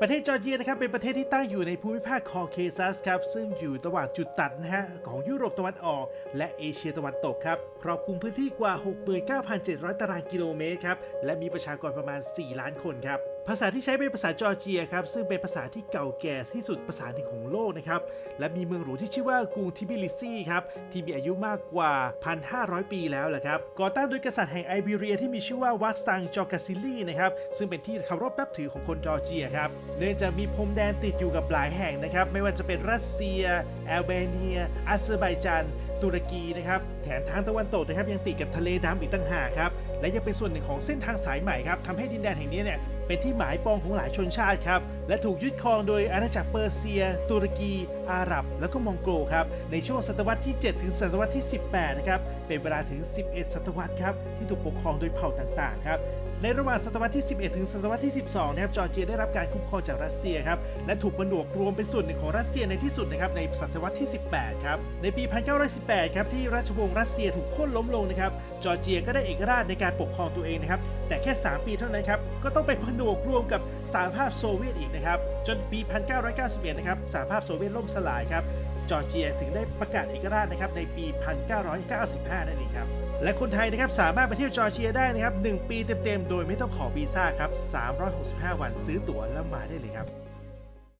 ประเทศจอร์เจียนะครับเป็นประเทศที่ตั้งอยู่ในภูมิภาคคอเคซัสครับซึ่งอยู่ระหว่างจุดตัดนะฮะของยุโรปตะวันออก และเอเชียตะวันตกครับครอบคลุมพื้นที่กว่า 69,700 ตารางกิโลเมตรครับและมีประชากรประมาณ 4 ล้านคนครับ ภาษาที่ใช้เป็นภาษาจอร์เจียครับซึ่งเป็นภาษาที่เก่าแก่ที่สุดภาษาหนึ่งของโลกนะครับและมีเมืองหลวงที่ชื่อว่ากรุงทิบิลิซีครับที่มีอายุมากกว่า 1,500 ปีแล้วแหละครับก่อตั้งโดยกษัตริย์แห่งไอเบีเรียที่มีชื่อว่าวักสตังจอกาซิลีนะครับซึ่งเป็นที่เคารพนับถือของคนจอร์เจียครับเนื่องจากมีพรมแดนติดอยู่กับหลายแห่งนะครับไม่ว่าจะเป็นรัสเซียแอลเบเนียอาเซอร์ไบจันตุรกีนะครับแถมทางตะวันตกนะครับยังติดกับทะเลดำอีกต่างหากครับและยังเป็นส่วนหนึ่งของเส้นทางสายใหม่ครับทำให้ดินแดนแห่งนี้เนี่ย เป็นที่หมายปองของหลายชนชาติครับ และถูกยึดครองโดยอาณาจักรเปอร์เซีย ตุรกี อาหรับ แล้วก็มองโกลครับ ในช่วงศตวรรษที่ 7 ถึงศตวรรษที่ 18 นะครับ เป็นเวลาถึง 11 ศตวรรษครับ ที่ถูกปกครองโดยเผ่าต่างๆ ครับในระหว่างศตวรรษที่ 11 ถึงศตวรรษที่ 12 นะครับ จอร์เจียได้รับการคุ้มครองจากรัสเซียครับ และถูกผนวกรวมเป็นส่วนหนึ่งของรัสเซียในที่สุดนะครับ ในศตวรรษที่ 18 ครับ ในปี 1918 ครับ ที่ราชวงศ์รัสเซียถูกโค่นล้มลงนะครับ จอร์เจียก็ได้เอกราชในการปกครองตัวเองนะครับ แต่แค่ 3 ปีเท่านั้นครับ ก็ต้องไปผนวกรวมกับสหภาพโซเวียตอีกนะครับ จนปี 1991 นะครับสหภาพโซเวียตล่มสลายครับจอร์เจียถึงได้ประกาศเอกราชนะครับในปี 1995 นั่นเองครับ และคนไทยนะครับสามารถไปเที่ยวจอร์เจียได้นะครับ 1 ปีเต็มๆ โดยไม่ต้องขอวีซ่าครับ 365 วันซื้อตั๋วแล้วมาได้เลยครับ